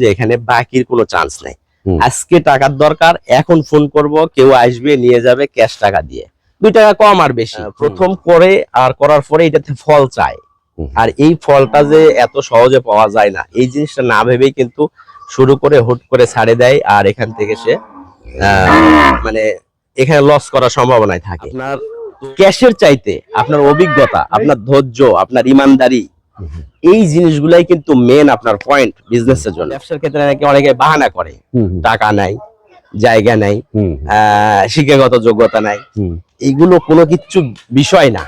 যে এখানে বাকির কোনো চান্স নাই। আজকে টাকার দরকার এখন ফোন করব কেউ আসবে নিয়ে যাবে ক্যাশ টাকা দিয়ে। দুই টাকা কম আর বেশি। প্রথম করে আর করার পরে এটাতে ফল চায় আর এই ফলটা যে এত সহজে পাওয়া যায় না এই জিনিসটা না ভেবেই কিন্তু শুরু করে হুট করে ছাড়ে দেয় আর এখান থেকে সে মানে এখানে লস করার সম্ভাবনায় থাকে। আপনার ক্যাশের চাইতে আপনার অভিজ্ঞতা আপনার ধৈর্য আপনার ইমানদারি এই জিনিসগুলাই কিন্তু মেন আপনার পয়েন্ট বিজনেসের জন্য। ব্যবসার ক্ষেত্রে নাকি অনেকে বাহানা করে। টাকা নাই জায়গা নাই আহ, শিক্ষাগত যোগ্যতা নাই। হুম, এইগুলো কোনো কিচ্ছু বিষয় না।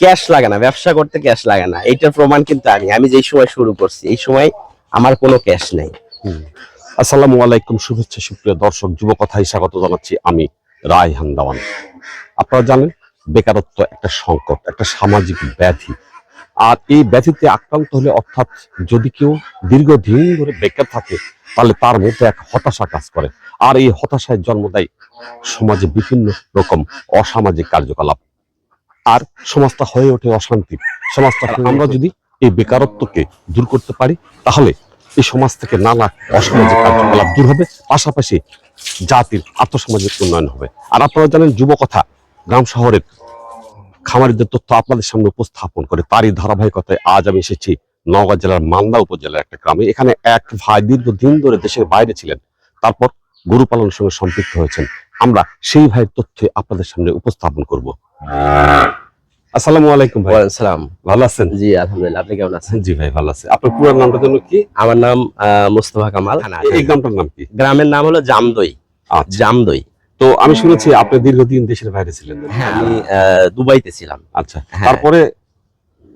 ক্যাশ লাগে না ব্যবসা করতে ক্যাশ লাগে না। এটার প্রমাণ কিন্তু আমি। আমি যেই সময় শুরু করছি এই সময় আমার কোনো ক্যাশ নেই। আসসালামু আলাইকুম শুভেচ্ছা সুপ্রিয় দর্শক যুবকথায় স্বাগত জানাচ্ছি আমি রায় হান্দাওয়ান আপনারা জানেন বেকারত্ব একটা সংকট একটা সামাজিক ব্যাধি। আর এই ব্যাধিতে আক্রান্ত হলে অর্থাৎ যদি কেউ দীর্ঘদিন ধরে বেকার থাকে তাহলে তার মধ্যে এক হতাশা কাজ করে। আর এই হতাশায় জন্ম দেয় সমাজে বিভিন্ন রকম অসামাজিক কার্যকলাপ। আর সমাজটা হয়ে ওঠে অশান্তি। সমাজটা আমরা যদি এই বেকারত্বকে দূর করতে পারি তাহলে এই সমাজ থেকে নানা অসামাজিক কার্যকলাপ দূর হবে। পাশাপাশি জাতির আর্থসামাজিক উন্নয়ন হবে। আর আপনারা জানেন যুবকথা গ্রাম শহরের খামারিদের তথ্য আপনাদের সামনে উপস্থাপন করে। তারই ধারাবাহিকতায় আজ আমি এসেছি নওগাঁ জেলার মালদা উপজেলার একটা গ্রামে। এখানে এক ভাই দীর্ঘদিন ধরে দেশের বাইরে ছিলেন। তারপর গরু পালনের সঙ্গে সম্পৃক্ত হয়েছেন। আমরা সেই ভাইয়ের তথ্য আপনাদের সামনে উপস্থাপন করব। আসসালামু আলাইকুম ভাই। সালাম। ভালো আছেন? জি আলহামদুলিল্লাহ। আপনি কেমন আছেন? জি ভাই ভালো আছে। আপনার পুরো নামটা যেন কি? আমার নাম আহ, মোস্তফা কামাল। এই গ্রামটার নাম কি? গ্রামের নাম হলো জামদই। আচ্ছা। জামদই। তো আমি শুনেছি আপনি দীর্ঘদিন দেশের বাইরে ছিলেন। হ্যাঁ আমি দুবাইতে ছিলাম। আচ্ছা হ্যাঁ। তারপরে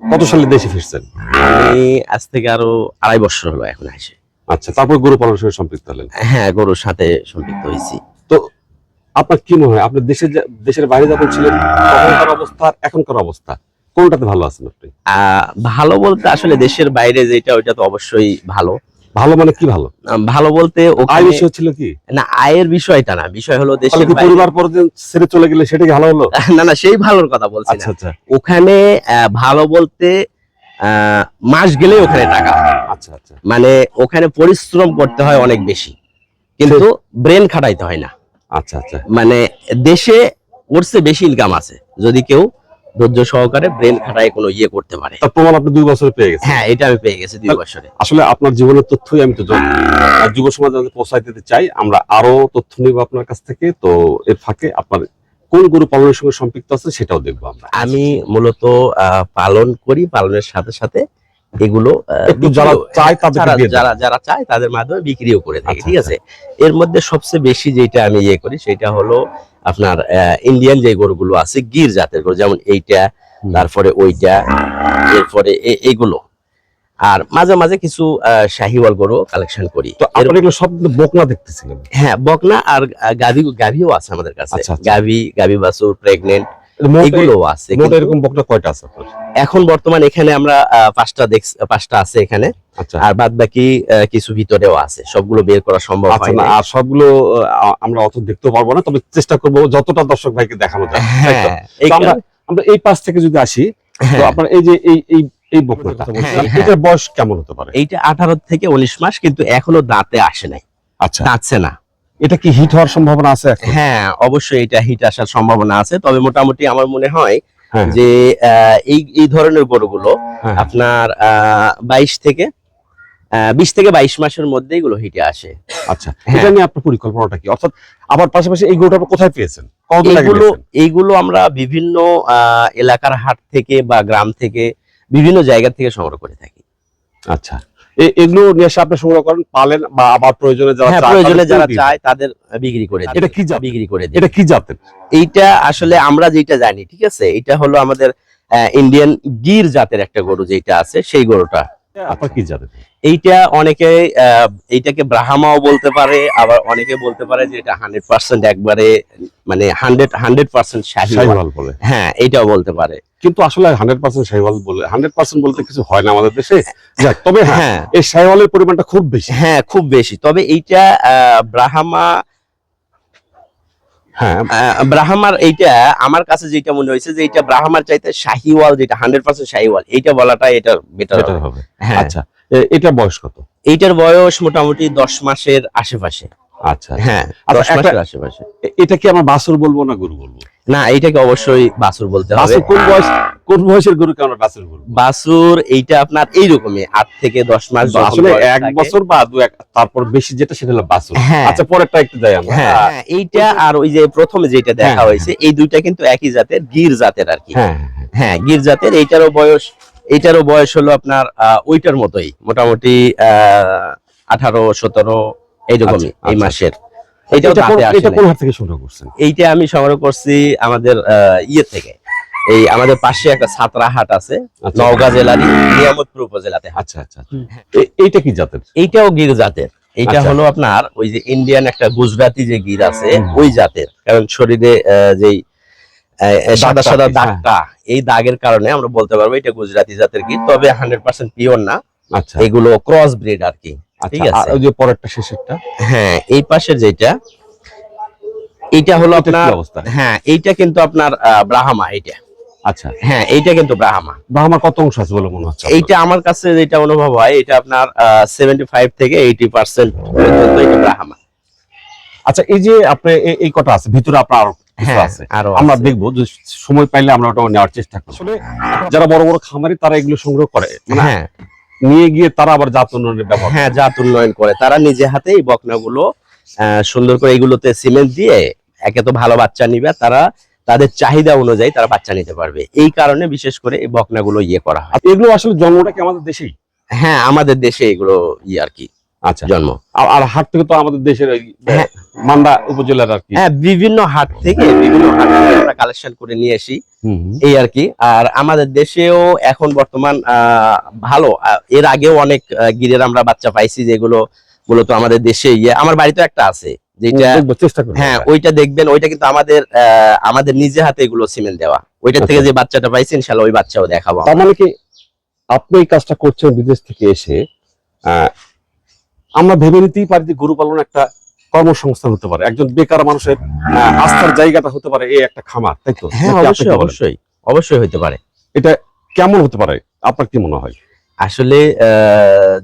কত সালে দেশে ফিরছেন? আমি আজ থেকে আরও আড়াই বছর হলো এখন আসে আচ্ছা তারপর গরু পালনের সঙ্গে সম্পৃক্ত হলেন। হ্যাঁ গরুর সাথে সম্পৃক্ত হয়েছি। তো আপনার কি মনে হয় আপনি দেশের দেশের বাইরে যখন ছিলেন তখনকার অবস্থা আর এখনকার অবস্থা কোনটাতে ভালো আছেন আপনি? আহ, ভালো বলতে আসলে দেশের বাইরে যেটা ওইটা তো অবশ্যই ভালো। ভালো মানে কি ভালো? আহ, ভালো বলতে আয় বিষয় ছিল কি? না আয়ের বিষয়টা না বিষয় হলো দেশের পরিবার ছেড়ে চলে গেলে সেটা কি ভালো হলো? না না সেই ভালোর কথা বলছি আচ্ছা আচ্ছা। ওখানে ভালো বলতে মাস গেলে ওখানে টাকা আচ্ছা আচ্ছা। মানে ওখানে পরিশ্রম করতে হয় অনেক বেশি। কিন্তু ব্রেন খাটাইতে হয় না। আচ্ছা আচ্ছা। মানে দেশে ওরসে বেশি ইনকাম আছে। যদি কেউ ধৈর্য সহকারে ব্রেন খাটায় কোনো ইয়ে করতে পারে। প্রমাণ আপনি দুই বছরে পেয়ে গেছেন। হ্যাঁ এটা আমি পেয়ে গেছি দুই বছরে। আসলে আপনার জীবনের তথ্যই আমি তো জানি। আর যুব সমাজ পৌঁছাই দিতে চাই আমরা আরও তথ্য নিব আপনার কাছ থেকে। তো এর ফাঁকে আপনার কোন গরু পালনের সঙ্গে সম্পৃক্ত আছে সেটাও দেখব আমরা। আমি মূলত আহ, পালন করি পালনের সাথে সাথে এগুলো যারা চায় তাদেরকে যারা যারা চায় তাদের মাধ্যমে বিক্রিও করে থাকি আচ্ছা, ঠিক আছে? এর মধ্যে সবচেয়ে বেশি যেটা আমি ইয়ে করি সেটা হলো আপনার ইন্ডিয়ান যে গরুগুলো আছে গির জাতের গরু যেমন এইটা তারপরে ওইটা এরপরে এগুলো। আর মাঝে মাঝে কিছু আহ, শাহিওয়াল গরু কালেকশন করি। তো এগুলো সব বকনা দেখতেছিলেন? হ্যাঁ বকনা আর গাভি গাভী গাভীও আছে আমাদের কাছে। গাভি আচ্ছা। গাভী বাছুর প্রেগনেন্ট এগুলো আছে মোট কিন্তু এরকম বকনা কয়টা আছে এখন বর্তমান এখানে আমরা আহ, পাঁচটা দেখ পাঁচটা আছে এখানে। আচ্ছা। আর বাদ বাকি কিছু ভিতরেও আছে। সবগুলো বের করা সম্ভব আচ্ছা হয় না আর সবগুলো আমরা অত দেখতে পারব না তবে চেষ্টা করব যতটা দর্শক ভাইকে দেখানো যায় হ্যাঁ এই তো আমরা আমরা এই পাশ থেকে যদি আসি তো হ্যাঁ, আপনার এই যে এই এই এই বকনাটা হ্যাঁ, হ্যাঁ। এটার বয়স কেমন হতে পারে? এইটা আঠারো থেকে উনিশ মাস কিন্তু এখনও দাঁতে আসে নাই। আচ্ছা। দাঁতছে না। এটা কি হিট হওয়ার সম্ভাবনা আছে হ্যাঁ অবশ্যই এটা হিট আসার সম্ভাবনা আছে। তবে মোটামুটি আমার মনে হয় হ্যাঁ। যে এই এই ধরনের গরুগুলো হ্যাঁ। আপনার বাইশ থেকে বিশ থেকে বাইশ মাসের মধ্যে এগুলো হিটে আসে। আচ্ছা হ্যাঁ। এটা নিয়ে আপনার পরিকল্পনাটা কি? অর্থাৎ আবার পাশাপাশি এই গরুটা আপনি কোথায় পেয়েছেন? আগে এইগুলো এইগুলো আমরা বিভিন্ন আহ, এলাকার হাট থেকে বা গ্রাম থেকে বিভিন্ন জায়গা থেকে সংগ্রহ করে থাকি। আচ্ছা। এগুলো নিয়ে এসে আপনি সংগ্রহ করেন পালেন বা আবার প্রয়োজনে যারা হ্যাঁ চায় প্রয়োজনে যারা চায় তাদের বিক্রি করে এটা কি জাত? বিক্রি করে এটা কি জাতের? এইটা আসলে আমরা যেটা জানি ঠিক আছে? এটা হলো আমাদের ইন্ডিয়ান গির জাতের একটা গরু যেটা আছে সেই গরুটা। আপনার কি জাতের? এইটা অনেকে এইটাকে ব্রাহ্মাও বলতে পারে আবার অনেকে বলতে পারে যে এটা হান্ড্রেড পার্সেন্ট একবারে মানে হান্ড্রেড হান্ড্রেড পার্সেন্ট শাহিওয়াল। বলে। হ্যাঁ এইটাও বলতে পারে। কিন্তু আসলে হান্ড্রেড পার্সেন্ট শাহিওয়াল বলে হান্ড্রেড পার্সেন্ট বলতে কিছু হয় না আমাদের দেশে। যাক তবে হ্যাঁ হ্যাঁ। এই শাহিওয়ালের পরিমাণটা খুব বেশি। হ্যাঁ খুব বেশি। তবে এইটা আহ, ব্রাহ্মা হ্যাঁ। ব্রাহ্মার এইটা আমার কাছে যেটা মনে হয়েছে যে এইটা ব্রাহ্মার চাইতে শাহিওয়াল যেটা হান্ড্রেড পার্সেন্ট শাহিওয়াল এইটা বলাটা এটা বেটার হবে। হ্যাঁ। আচ্ছা এ- এটার বয়স কত? এইটার বয়স মোটামুটি দশ মাসের আশেপাশে। আচ্ছা হ্যাঁ আচ্ছা, দশ মাসের আশেপাশে। এটা কি আমরা বাছুর বলব না গরু বলব? না এইটাকে অবশ্যই বাছুর বলতে হবে। কোন বয়স কোন বয়সের গরুকে আমরা বাছুর বলব? বাছুর এইটা আপনার এইরকমই আট থেকে দশ মাস আসলে এক বছর বা দু এক তারপর বেশি যেটা সেটা হলো বাছুর। হ্যাঁ। আচ্ছা পরেরটা একটু যাই আমরা। হ্যাঁ হ্যাঁ, এইটা আর ওই যে প্রথমে যেটা দেখা হ্যাঁ, হয়েছে এই দুইটা কিন্তু একই জাতের গির জাতের আর কি। হ্যাঁ হ্যাঁ, হ্যাঁ গির জাতের এইটারও বয়স এইটারও বয়স হলো আপনার ওইটার মতোই মোটামুটি আহ আঠারো সতেরো এইরকমই আচ্ছা, এই আচ্ছা, মাসের। এটা কোন হাট থেকে সংগ্রহ করছেন? এইটা আমি সংগ্রহ করছি আমাদের ইয়ে থেকে। এই আমাদের পাশে একটা সাতরা হাট আছে আচ্ছা। নওগাঁ জেলারই নিয়ামতপুর উপজেলাতে আচ্ছা আচ্ছা এইটা কি জাতের? এইটাও গির জাতের। এইটা আচ্ছা। হলো আপনার ওই যে ইন্ডিয়ান একটা গুজরাটি যে গির আছে ওই জাতের। কারণ শরীরে আহ, যেই সাদা সাদা কি, হ্যাঁ। দাগটা এই দাগের কারণে আমরা বলতে পারব এটা গুজরাটি জাতের গির তবে হান্ড্রেড পার্সেন্ট পিওর না। আচ্ছা। এগুলো ক্রস ব্রিড আর কি। ঠিক আচ্ছা আছে। ওই যে পরেরটা শেষেরটা? হ্যাঁ এই পাশের যেটা এইটা হলো আপনার অবস্থা? হ্যাঁ এইটা কিন্তু আপনার আচ্ছা। হ্যাঁ এইটা কিন্তু ব্রাহ্মা। কত অংশ আছে বলে মনে হচ্ছে? এইটা আমার কাছে যেটা অনুভব হয় এটা আপনার থেকে পর্যন্ত এটা ব্রাহ্মা। আচ্ছা এই যে আপনি এই কটা আছে ভিতরে আপনার হ্যাঁ আছে। আরও আমরা দেখব যে সময় পাইলে আমরা ওটা নেওয়ার চেষ্টা করি যারা বড় বড় খামারি তারা এগুলো সংগ্রহ করে মানে হ্যাঁ। নিয়ে গিয়ে তারা আবার জাত উন্নয়নের ব্যবহার হ্যাঁ জাত উন্নয়ন করে। তারা নিজে হাতে এই বকনাগুলো আহ, সুন্দর করে এগুলোতে সিমেন্ট দিয়ে একে তো ভালো বাচ্চা নিবে তারা তাদের চাহিদা অনুযায়ী তারা বাচ্চা নিতে পারবে। এই কারণে বিশেষ করে এই বকনাগুলো ইয়ে করা হয়। এগুলো আসলে জন্মটা কি আমাদের দেশেই? হ্যাঁ আমাদের দেশে এগুলো ইয়ে আর কি। আচ্ছা। জন্ম। আর- হাট থেকে তো আমাদের দেশের ওই, হ্যাঁ। মান্দা উপজেলার আর কি। হ্যাঁ বিভিন্ন হাট থেকে বিভিন্ন হাট থেকে আমরা কালেকশন করে নিয়ে আসি। এই আর কি। আর আমাদের দেশেও এখন বর্তমান ভালো। এর আগেও অনেক গিরের আমরা বাচ্চা পাইছি যেগুলো মূলত আমাদের দেশে ইয়ে। আমার বাড়িতে একটা আছে যেটা চেষ্টা করব। হ্যাঁ ওইটা দেখবেন। ওইটা কিন্তু আমাদের আহ, আমাদের নিজে হাতে এগুলো সিমেন্ট দেওয়া। ওইটা থেকে আচ্ছা। যে বাচ্চাটা পাইছি ইনশাল্লাহ ওই বাচ্চাও দেখাবো তার মানে কি আপনি এই কাজটা করছেন বিদেশ থেকে এসে আহ, আমরা ভেবে নিতেই পারি যে গরু পালন একটা কর্মসংস্থান হতে পারে। একজন বেকার মানুষের আস্থার জায়গাটা হতে পারে এই একটা খামার তাই তো? হ্যাঁ অবশ্যই অবশ্যই অবশ্যই হইতে পারে। এটা কেমন হতে পারে? আপনার কি মনে হয়? আসলে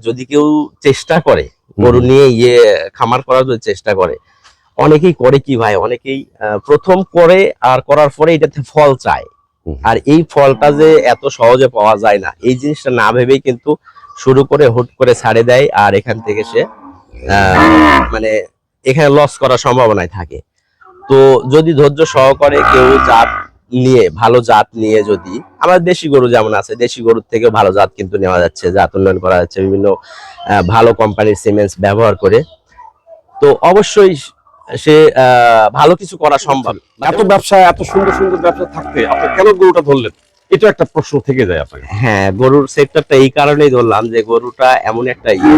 যদি কেউ চেষ্টা করে গরু নিয়ে ইয়ে খামার করার যদি চেষ্টা করে অনেকেই করে কি ভাই? অনেকেই প্রথম করে আর করার পরে এটাতে ফল চায়। আর এই ফলটা যে এত সহজে পাওয়া যায় না এই জিনিসটা না ভেবেই কিন্তু শুরু করে হুট করে ছাড়ে দেয় আর এখান থেকে সে মানে এখানে লস করার সম্ভাবনায় থাকে। তো যদি ধৈর্য সহকারে কেউ জাত নিয়ে, ভালো জাত নিয়ে যদি, আমাদের দেশি গরু যেমন আছে, দেশি গরুর থেকে ভালো জাত কিন্তু নেওয়া যাচ্ছে, জাত উন্নয়ন করা যাচ্ছে, বিভিন্ন ভালো কোম্পানির সিমেন্টস ব্যবহার করে। তো অবশ্যই সে ভালো কিছু করা সম্ভব। এত ব্যবসা এত সুন্দর সুন্দর ব্যবসা থাকতে আপনি কেন গরুটা ধরলেন? এটা একটা প্রশ্ন থেকে যায় আপনাকে হ্যাঁ গরুর সেক্টরটা এই কারণেই ধরলাম যে গরুটা এমন একটা ইয়ে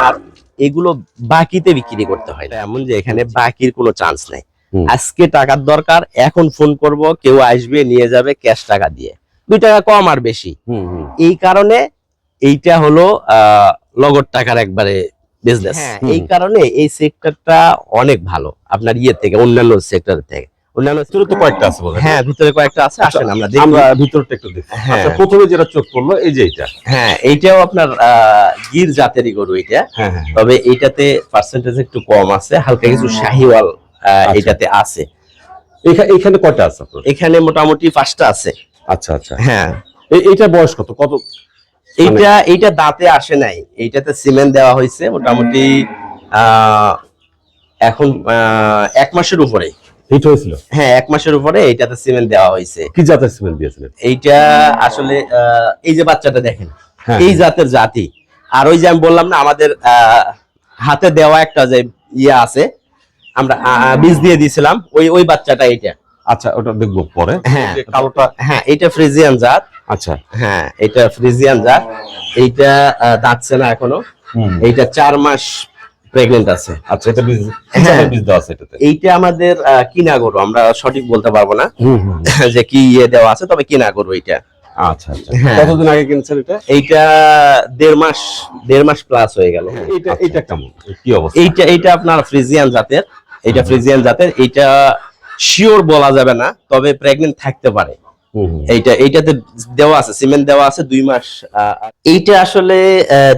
আর এগুলো বাকিতে বিক্রি করতে হয় এমন যে এখানে বাকির কোনো চান্স নাই। আজকে টাকার দরকার এখন ফোন করব কেউ আসবে নিয়ে যাবে ক্যাশ টাকা দিয়ে। দুই টাকা কম আর বেশি। এই কারণে এইটা হলো আহ, লগর টাকার একবারে বিজনেস এই কারণে এই সেক্টরটা অনেক ভালো আপনার ইয়ে থেকে অন্যান্য সেক্টর থেকে। অন্যান্য ভিতরে তো কয়েকটা আছে। হ্যাঁ ভিতরে কয়েকটা আছে আসেন আমরা দেখি। আমরা ভিতরটা একটু দেখি। হ্যাঁ। আচ্ছা প্রথমে যেটা চোখ পড়ল এই যে এটা হ্যাঁ এইটাও আপনার গির জাতেরই গরু এটা। হ্যাঁ হ্যাঁ তবে এইটাতে পার্সেন্টেজ একটু কম আছে হালকা কিছু শাহিওয়াল আচ্ছা। এইটাতে আছে। এখা- কয়টা আছে এখানে মোটামুটি পাঁচটা আছে। আচ্ছা আচ্ছা। হ্যাঁ। এই- এইটার বয়স কত? কত? এইটা এইটা দাঁতে আসে নাই। এইটাতে সিমেন্ট দেওয়া হয়েছে মোটামুটি আহ, এখন আহ, এক মাসের উপরে হিট হয়েছিল? হ্যাঁ এক মাসের উপরে এইটাতে সিমেন্ট দেওয়া হয়েছে। কি জাতের সিমেন্ট দিয়েছিলেন এইটা আসলে এই যে বাচ্চাটা দেখেন হ্যাঁ এই জাতের জাতি। আর ওই যে আমি বললাম না আমাদের হাতে দেওয়া একটা যে ইয়ে আছে আমরা আহ, বীজ দিয়ে দিয়েছিলাম ওই ওই বাচ্চাটা এইটা। আচ্ছা ওটা দেখব পরে। হ্যাঁ। কালোটা। হ্যাঁ এটা ফ্রিজিয়ান জাত। আচ্ছা। হ্যাঁ এটা ফ্রিজিয়ান জাত। এইটা দাঁতছে না এখনও। এইটা চার মাস প্রেগনেন্ট আছে। আচ্ছা এটা বীজ হ্যাঁ। বীজ দেওয়া আছে এটাতে। এইটা আমাদের কিনা গরু? আমরা সঠিক বলতে পারব না। যে কি ইয়ে দেওয়া আছে তবে কিনা গরু এইটা? আচ্ছা আচ্ছা। হ্যাঁ। কতদিন আগে কিনছেন এটা? এইটা দেড় মাস দেড় মাস প্লাস হয়ে গেল। এইটা এইটা কেমন? কি অবস্থা? এইটা এইটা আপনার ফ্রিজিয়ান জাতের। এইটা ফ্রিজিয়ান জাতের। এইটা শিওর বলা যাবে না তবে প্রেগনেন্ট থাকতে পারে। এইটা এইটাতে দেওয়া আছে সিমেন্ট দেওয়া আছে দুই মাস এইটা আসলে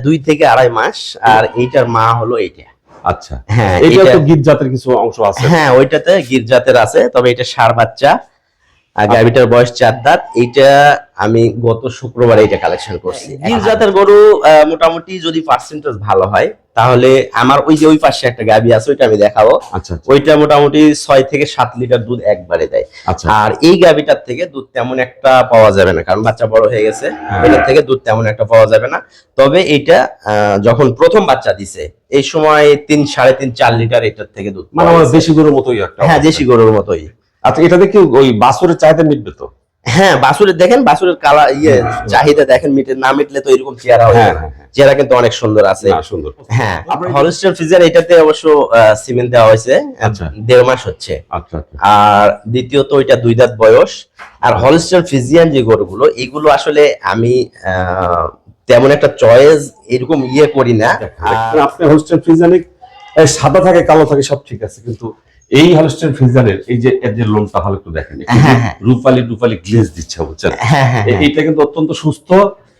দুই থেকে আড়াই মাস আর এইটার মা হলো এইটা। আচ্ছা। হ্যাঁ এটা তো গির জাতের কিছু অংশ আছে। হ্যাঁ ওইটাতে গির্জাতের আছে তবে এটা সার বাচ্চা। আর গাভিটার বয়স চার দাঁত এইটা আমি গত শুক্রবার এইটা কালেকশন করছি। গির্জাতের গরু মোটামুটি যদি পার্সেন্টেজ ভালো হয় তাহলে আমার ওই যে ওই পাশে একটা গাভি আছে ওইটা আমি দেখাবো। আচ্ছা আচ্ছা, ওইটা মোটামুটি ছয় থেকে সাত লিটার দুধ একবারে দেয়। আচ্ছা। আর এই গাভিটার থেকে দুধ তেমন একটা পাওয়া যাবে না কারণ বাচ্চা বড় হয়ে গেছে। হ্যাঁ। এটার থেকে দুধ তেমন একটা পাওয়া যাবে না। তবে এটা আহ, যখন প্রথম বাচ্চা দিছে এই সময় তিন সাড়ে তিন চার লিটার এটার থেকে দুধ মানে আমার দেশি গরুর মতোই একটা হ্যাঁ দেশি গরুর মতোই। আচ্ছা এটা দেখি ওই বাছুরের চাহিদা মিটবে তো? হ্যাঁ বাসুরের দেখেন বাসুরের কালা ইয়ে চাহিদা দেখেন মিটে না মিটলে তো এরকম চেহারা হয় হ্যাঁ। হ্যাঁ হ্যাঁ। চেহারা কিন্তু অনেক সুন্দর আছে। সুন্দর। হ্যাঁ হলস্টার ফ্রিজার এটাতে অবশ্য সিমেন্ট দেওয়া হয়েছে আচ্ছা। দেড় মাস হচ্ছে। আচ্ছা আচ্ছা। আর দ্বিতীয়ত ওইটা দুই দাঁত বয়স। আর হলস্টার ফিজিয়ান যে গরুগুলো এগুলো আসলে আমি আহ, তেমন একটা চয়েস এরকম ইয়ে করি না। আপনি হোস্টেল ফ্রিজানিক সাদা থাকে কালো থাকে সব ঠিক আছে কিন্তু এই হোস্টেল ফ্রিজানের এই যে এর যে লোনটা ভালো একটু দেখেন হ্যাঁ, হ্যাঁ। রূপালি রূপালি গ্লেজ দিচ্ছে বুঝছেন? হ্যাঁ হ্যাঁ এইটা কিন্তু অত্যন্ত সুস্থ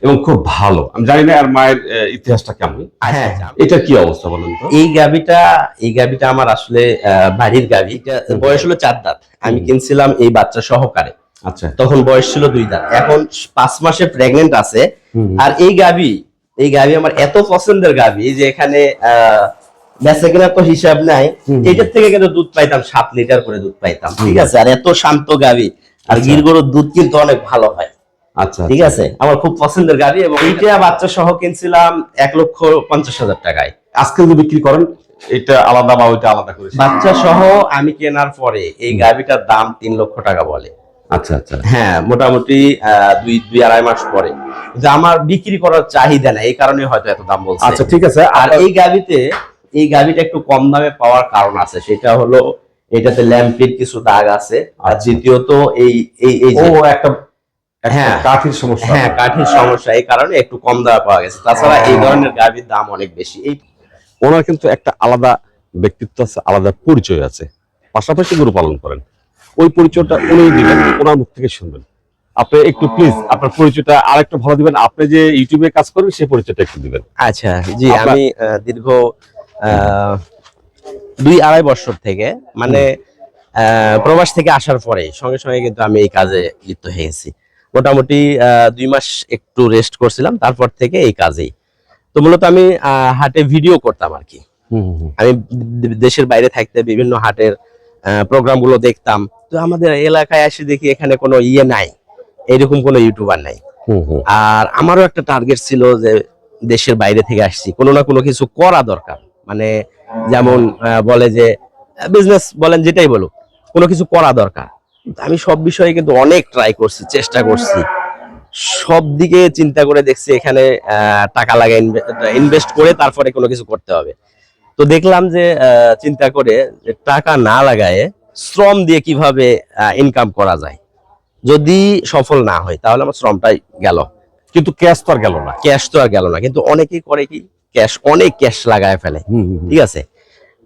এবং খুব ভালো। আমি জানি না আর মায়ের ইতিহাসটা কেমন। হ্যাঁ। এটা কি অবস্থা বলেন তো? এই গাবিটা এই গাবিটা আমার আসলে আহ, বাড়ির গাবি বয়স হলো চার দাঁত। আমি কিনছিলাম এই বাচ্চা সহকারে। আচ্ছা। তখন বয়স ছিল দুই দাঁত। এখন পাঁচ মাসে প্রেগনেন্ট আছে। আর এই গাবি এই গাবি আমার এত পছন্দের গাবি যে এখানে আহ, বেচা তো হিসাব নাই। এটার থেকে কিন্তু দুধ পাইতাম সাত লিটার করে দুধ পাইতাম ঠিক আছে? আর এত শান্ত গাবি। আর আচ্ছা। গির গরুর দুধ কিন্তু অনেক ভালো হয়। আচ্ছা ঠিক আছে? আমার খুব পছন্দের গাবি এবং বাচ্চা সহ কিনছিলাম এক লক্ষ পঞ্চাশ হাজার টাকায়। আজকে যদি বিক্রি করেন এটা আলাদা বা ওইটা আলাদা করে। বাচ্চা সহ আমি কেনার পরে এই গাভিটার দাম তিন লক্ষ টাকা বলে। আচ্ছা আচ্ছা। হ্যাঁ মোটামুটি দুই দুই আড়াই মাস পরে। কিন্তু আমার বিক্রি করার চাহিদা না এই কারণে হয়তো এত দাম বলছে। আচ্ছা ঠিক আছে। আর এই গাভিতে এই গাভিটা একটু কম দামে পাওয়ার কারণ আছে সেটা হলো এটাতে ল্যাম্পির কিছু দাগ আছে আর। দ্বিতীয়ত এই এই এই যে একটা একটা হ্যাঁ। কাঠির সমস্যা। হ্যাঁ কাঠির সমস্যা এই কারণে একটু কম দামে পাওয়া গেছে। তাছাড়া এই ধরনের গাভির দাম অনেক বেশি। এই ওনার কিন্তু একটা আলাদা ব্যক্তিত্ব আছে আলাদা পরিচয় আছে। পাশাপাশি গরু পালন করেন। ওই পরিচয়টা উনি দিবেন ওনার মুখ থেকে শুনবেন। আপনি একটু প্লিজ আপনার পরিচয়টা আরেকটু ভালো দিবেন। আপনি যে ইউটিউবে কাজ করেন সেই পরিচয়টা একটু দিবেন। আচ্ছা জি আমি আহ, দীর্ঘ দুই আড়াই বছর থেকে মানে আহ, প্রবাস থেকে আসার পরে সঙ্গে সঙ্গে কিন্তু আমি এই কাজে লিপ্ত হয়ে গেছি মোটামুটি দুই মাস একটু রেস্ট করছিলাম তারপর থেকে এই কাজেই। তো মূলত আমি হাটে ভিডিও করতাম আর কি। আমি দেশের বাইরে থাকতে বিভিন্ন হাটের প্রোগ্রামগুলো দেখতাম। তো আমাদের এলাকায় এসে দেখি এখানে কোনো ইয়ে নাই এরকম কোনো ইউটিউবার নাই। আর আমারও একটা টার্গেট ছিল যে দেশের বাইরে থেকে আসছি কোনো না কোনো কিছু করা দরকার। মানে যেমন বলে যে বিজনেস বলেন যেটাই বলুক, কোনো কিছু করা দরকার। আমি সব বিষয়ে কিন্তু অনেক ট্রাই করছি, চেষ্টা করছি। সব দিকে চিন্তা করে দেখছি এখানে টাকা লাগে ইনভেস্ট করে তারপরে কোনো কিছু করতে হবে। তো দেখলাম যে চিন্তা করে টাকা না লাগায় শ্রম দিয়ে কীভাবে ইনকাম করা যায়। যদি সফল না হয়, তাহলে আমার শ্রমটাই গেল। কিন্তু ক্যাশ তো আর গেল না ক্যাশ তো আর গেল না। কিন্তু অনেকেই করে কি ক্যাশ অনেক ক্যাশ লাগায় ফেলে। ঠিক আছে?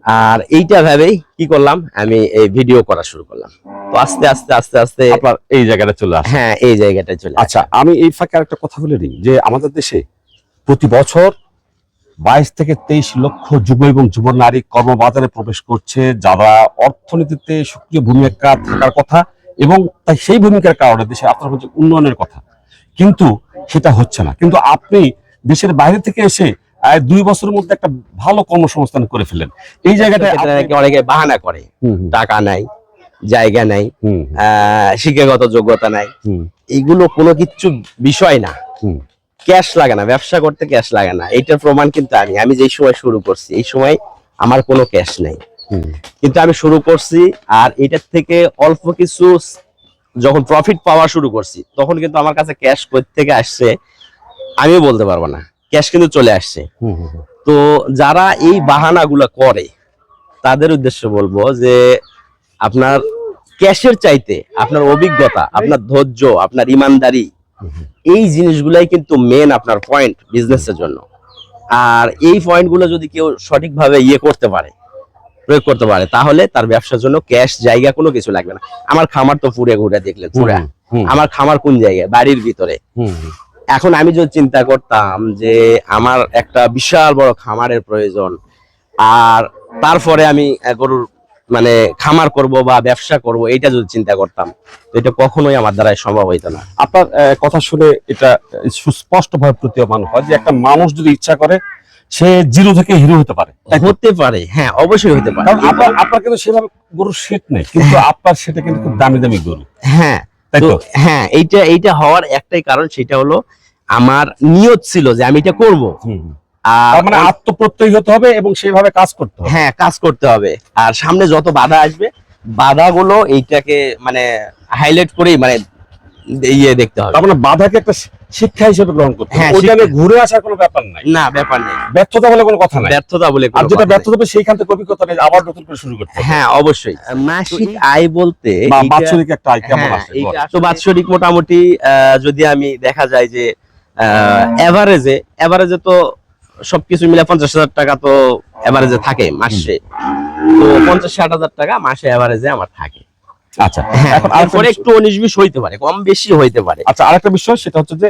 আর এইটা ভেবেই কি করলাম? আমি এই ভিডিও করা শুরু করলাম। তো আস্তে আস্তে আস্তে আস্তে আপনার এই জায়গাটা চলে আসে। হ্যাঁ এই জায়গাটায় চলে আচ্ছা আমি এই ফাঁকে আরেকটা কথা বলে নিই যে আমাদের দেশে প্রতি বছর বাইশ থেকে তেইশ লক্ষ যুব এবং যুব নারী কর্মবাজারে প্রবেশ করছে যারা অর্থনীতিতে সক্রিয় ভূমিকা থাকার কথা এবং তাই সেই ভূমিকার কারণে দেশের অর্থনৈতিক উন্নয়নের কথা। কিন্তু সেটা হচ্ছে না। কিন্তু আপনি দেশের বাইরে থেকে এসে দুই বছরের মধ্যে একটা ভালো কর্মসংস্থান করে ফেলেন। এই জায়গাটা অনেকে বাহানা করে। টাকা নাই জায়গা নাই শিক্ষাগত যোগ্যতা নাই। এগুলো কোনো কিচ্ছু বিষয় না। ক্যাশ লাগে না ব্যবসা করতে ক্যাশ লাগে না। এটার প্রমাণ কিন্তু আমি। আমি যেই সময় শুরু করছি এই সময় আমার কোনো ক্যাশ নেই। কিন্তু আমি শুরু করছি আর এটার থেকে অল্প কিছু যখন প্রফিট পাওয়া শুরু করছি তখন কিন্তু আমার কাছে ক্যাশ থেকে আসছে আমিও বলতে পারব না। ক্যাশ কিন্তু চলে আসছে। তো যারা এই বাহানাগুলো করে তাদের উদ্দেশ্য বলব যে আপনার ক্যাশের চাইতে আপনার অভিজ্ঞতা আপনার ধৈর্য আপনার ইমানদারি এই জিনিসগুলাই কিন্তু মেন আপনার পয়েন্ট বিজনেসের জন্য। আর এই পয়েন্টগুলো যদি কেউ সঠিকভাবে ইয়ে করতে পারে প্রয়োগ করতে পারে তাহলে তার ব্যবসার জন্য ক্যাশ জায়গা কোনো কিছু লাগবে না। আমার খামার তো পুরে ঘুরে দেখলে পুরা আমার খামার কোন জায়গায়? বাড়ির ভিতরে। এখন আমি যদি চিন্তা করতাম যে আমার একটা বিশাল বড় খামারের প্রয়োজন আর তারপরে আমি গরুর মানে খামার করব বা ব্যবসা করব এইটা যদি চিন্তা করতাম তো এটা কখনোই আমার দ্বারা সম্ভব হইতো না। আপনার কথা শুনে এটা সুস্পষ্ট ভাবে প্রতীয়মান হয় যে একটা মানুষ যদি ইচ্ছা করে সে জিরো থেকে হিরো হতে পারে। হতে পারে হ্যাঁ অবশ্যই হতে পারে। কারণ আপনার আপনার কিন্তু সেভাবে গরুর সেট নেই কিন্তু আপনার সেটা কিন্তু খুব দামি দামি গরু। হ্যাঁ হ্যাঁ এইটা এইটা হওয়ার একটাই কারণ সেটা হলো আমার নিয়ত ছিল যে আমি এটা করব। মানে আত্মপ্রত্যয়ী হতে হবে এবং সেভাবে কাজ করতে হবে। হ্যাঁ কাজ করতে হবে। আর সামনে যত বাধা আসবে বাধাগুলো এইটাকে মানে হাইলাইট করেই মানে ইয়ে দেখতে হবে। তার মানে বাধাকে একটা শিক্ষা হিসেবে গ্রহণ করতে হ্যাঁ, শিক্ষা। ঘুরে আসার কোনো ব্যাপার নাই। না ব্যাপার নেই। ব্যর্থতা বলে কোনো কথা নাই। ব্যর্থতা বলে আর যেটা। ব্যর্থতা হবে সেইখান থেকে অভিজ্ঞতা নেই আবার নতুন করে শুরু করতে হ্যাঁ অবশ্যই। মাসিক আয় বলতে বাৎসরিক একটা আয় কেমন হ্যাঁ, আসে তো বাৎসরিক মোটামুটি আহ, যদি আমি দেখা যায় যে এভারেজে এভারেজে তো সবকিছু মিলে পঞ্চাশ হাজার টাকা তো এভারেজে থাকে মাসে। তো পঞ্চাশ ষাট হাজার টাকা মাসে এভারেজে আমার থাকে। আচ্ছা। হ্যাঁ এখন তারপরে একটু উনিশ বিশ হইতে পারে কম বেশি হইতে পারে। আচ্ছা আরেকটা বিষয় সেটা হচ্ছে যে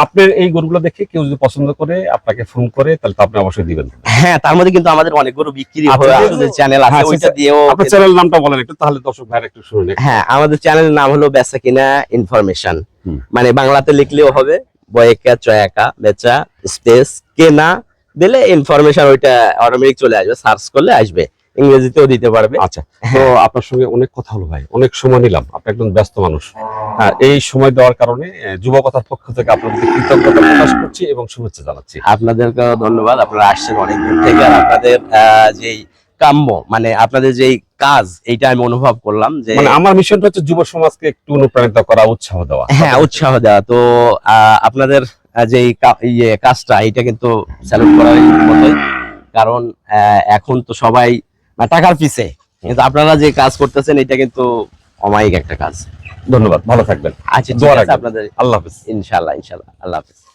আপনার এই গরুগুলো দেখে কেউ যদি পছন্দ করে আপনাকে ফোন করে তাহলে তো আপনি অবশ্যই দিবেন। হ্যাঁ তার মধ্যে কিন্তু আমাদের অনেক গরু বিক্রি আচ্ছা, হয়ে আছে চ্যানেল আছে হ্যাঁ, ওইটা দিয়েও আপনার চ্যানেল নামটা বলেন একটু তাহলে দর্শক ভাইরা একটু শুনে হ্যাঁ আমাদের চ্যানেলের নাম হলো বেচা কিনা ইনফরমেশন মানে বাংলাতে লিখলেও হবে বয়েকা চয়াকা বেচা স্পেস কেনা দিলে ইনফরমেশন ওইটা অটোমেটিক চলে আসবে সার্চ করলে আসবে। ইংরেজিতেও দিতে পারবে। আচ্ছা তো আপনার সঙ্গে অনেক কথা হলো ভাই অনেক সময় নিলাম আপনি একজন ব্যস্ত মানুষ। হ্যাঁ এই সময় দেওয়ার কারণে যুবকতার পক্ষ থেকে আপনাদের কৃতজ্ঞতা প্রকাশ করছি এবং শুভেচ্ছা জানাচ্ছি। আপনাদেরকেও ধন্যবাদ আপনারা আসছেন অনেক দূর থেকে। আর আপনাদের যেই কাম্য মানে আপনাদের যেই কাজ এইটা আমি অনুভব করলাম যে মানে আমার মিশনটা হচ্ছে যুব সমাজকে একটু অনুপ্রাণিত করা উৎসাহ দেওয়া। হ্যাঁ উৎসাহ দেওয়া। তো আহ, আপনাদের যে এই ইয়ে কাজটা এটা কিন্তু স্যালুট করার মতোই। কারণ এখন তো সবাই টাকার পিছে। কিন্তু আপনারা যে কাজ করতেছেন এটা কিন্তু অমায়িক একটা কাজ। ধন্যবাদ ভালো থাকবেন। আচ্ছা। আপনাদের। আল্লাহ হাফিজ। ইনশাল্লাহ ইনশাল্লাহ আল্লাহ হাফিজ।